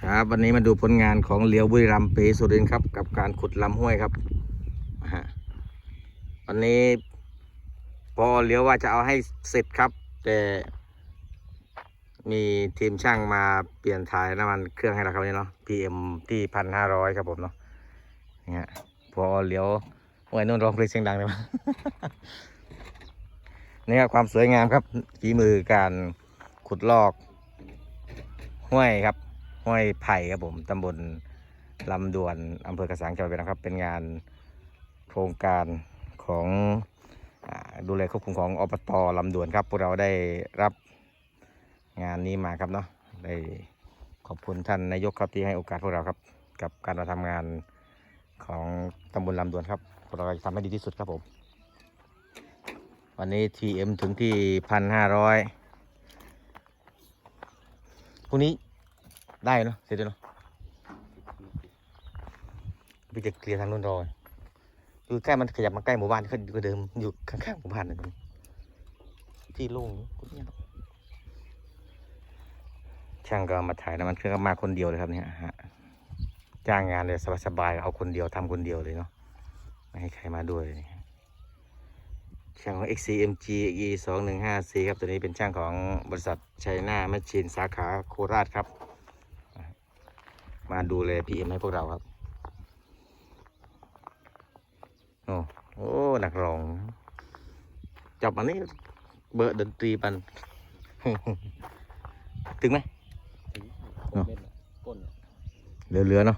ครับ วันนี้มาดูผลงานของเหลียวบุรีรัมย์เปสุรินครับ กับการขุดลำห้วยครับฮะวันนี้พอเหลียวว่าจะเอาให้เสร็จครับ แต่มีทีมช่างมาเปลี่ยนถ่ายน้ำมันเครื่องให้เราครับนนี้เนาะ PM ที่พันห้าร้อยครับผมเนาะนี่ฮะพอเหลียวห้วยนุ่นร้องเพลงเสียงดังเลยมั้ยนี่ครับความสวยงามครับฝีมือการขุดลอกห้วยครับ ห้วยไผ่ครับผมตำบลลำดวนอำเภอกระสังจังหวัดเป็นนะครับ เป็นงานโครงการของอดูแลควบคุมของอบตลำดวนครับ พวกเราได้รับงานนี้มาครับเนาะได้ขอบคุณท่านนายกครับที่ให้โอกาสพวกเราครับ กับการมาทำงานของตำบลลำดวนครับพวกเราจะทำให้ดีที่สุดครับผม วันนี้ TM ถึงที่พันห้าร้อยพรุ่งนี้ ได้เนาะเสร็จแล้วเนาะพี่จะเคลียร์ทางนู้นรอยคือแค่มันขยับมาใกล้หมู่บ้านก็ก็เดิมอยู่ข้างๆหมู่บ้านนั่นเองที่โล่งคุณเนี่ยช่างก็มาถ่ายน้ำมันเครื่องก็มาคนเดียวเลยครับเนี่ยฮะจ้างงานเลยสบายๆเอาคนเดียวทำคนเดียวเลยเนาะไม่ให้ใครมาด้วยเลยช่างของ XCMG E 2 1 5 C ครับตัวนี้เป็นช่างของบริษัทชัยนาแมชชีนสาขาโคราชครับ มาดูแลพีเอ็มให้พวกเราครับ โอ้โอ้นักร้องจับอันนี้เบอร์ดนตรีปัน ถึงไหมถึงเนอะเม็ดอะก้นอะเหลือๆเนาะ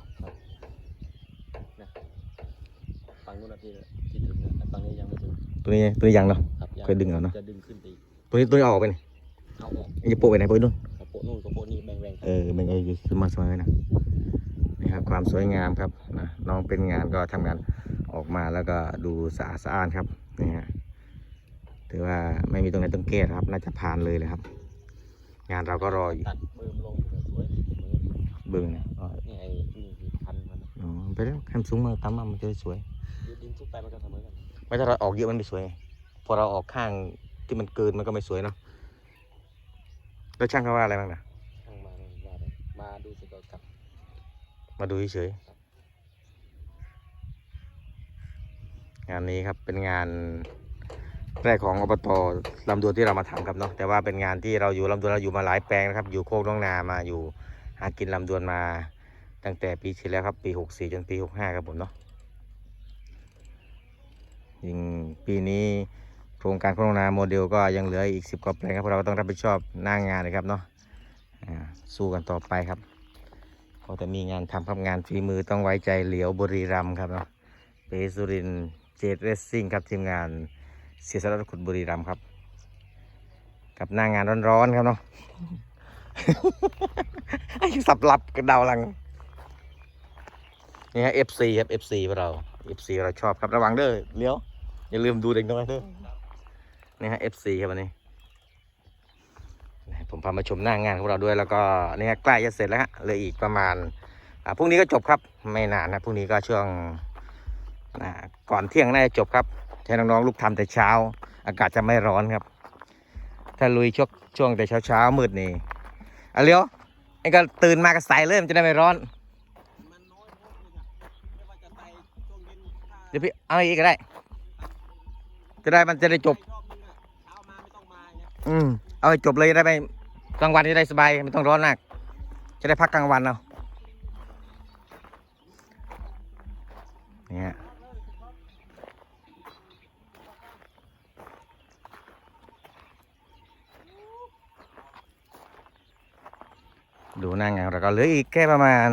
ฝั่งนู้นอะที่ที่ถึงนะแต่ฝั่งนี้ยังไม่ถึงตัวนี้ตัวนี้ยังเนาะครับเคยดึงเอาเนอะจะดึงขึ้นไปอีกตัวนี้ตัวนี้เอาออกไปนี่เอาออกอย่าโปะไปไหนโปะไปนู่นกระโปะนู่นกระโปะนี่แบ่งแบ่งๆกันเออมันก็อยู่สมาสวยนะนี่ ครับความสวยงามครับนะน้องเป็นงานก็ทำงานออกมาแล้วก็ดูสะอาดสะอ้านครับนี่ฮะถือว่าไม่มีตรงไหนต้องแก้ครับ น่าจะผ่านเลยเลยครับ งานเราก็รออยู่ตัดเบิ่มลงสวยเหมือนเบิ้งนะอ๋อนี่ไอ้นี่คือพันธุ์มันอะอ๋อไปแล้วแคมสูงมาตั้มมามันจะได้สวยดินดินทุกไปมันก็เสมอกันไม่ถ้าเราออกเยอะมันไม่สวยพอเราออกข้างที่มันเกินมันก็ไม่สวยเนาะแล้วช่างเขาว่าอะไรบ้างนะช่างมาเนี่ยว่าเลยมาดูสิก็กลับ มาดูเฉยงานนี้ครับเป็นงานแรกของอบตลำดวนที่เรามาทำครับเนาะแต่ว่าเป็นงานที่เราอยู่ลำดวนเราอยู่มาหลายแปลงนะครับ อยู่โคกน้องนามาอยู่หากินลำดวนมา ตั้งแต่ปีที่แล้วครับปีหกสี่จนปีหกห้าครับผมเนาะยิงปีนี้โครงการโคกน้องนาโมเดลก็ยังเหลืออีกสิบกว่าแปลงครับเราก็ต้องรับผิดชอบหน้างานเลยครับเนาะสู้กันต่อไปครับ ก็จะมีงานทำครับงานฝีมือต้องไว้ใจเหลียวบุรีรัมครับเนาะเปสุรินเจดเรสซิ่งครับทีมงานเสียสละขุดบุรีรัมครับ กับหน้างานร้อนๆครับเนาะไอ้สับหลับกระดาหลังนี่ฮะ FC ครับ FC พวกเรา FC เราชอบครับระวังเด้อเลี้ยว อย่าลืมดูเด็กน้อยเด้อนี่ฮะ FC ครับวันนี้ ผมพามาชมหน้างานของเราด้วยแล้วก็เนี่ยใกล้จะเสร็จแล้วฮะเหลืออีกประมาณอ่าพรุ่งนี้ก็จบครับไม่นานนะพรุ่งนี้ก็ช่วงอ่าก่อนเที่ยงน่าจะจบครับให้น้องๆลูกทำแต่เช้า อากาศจะไม่ร้อนครับ ถ้าลุยช่วงช่วงแต่เช้าเช้ามืดนี่อะเลี้ยวไอ้ก็ตื่นมาก็ใส่เริ่มจะได้ไม่ร้อนเดี๋ยวพี่เอาอีกก็ได้ จะได้มันจะได้จบไปรอบนึงอะเช้ามาไม่ต้องมาไงอืมเอาให้จบเลยได้ไหม กลางวันจะได้สบายไม่ต้องร้อนมาก จะได้พักกลางวันเอาเนี่ยดูหน้างานเราก็เหลืออีกแค่ประมาณ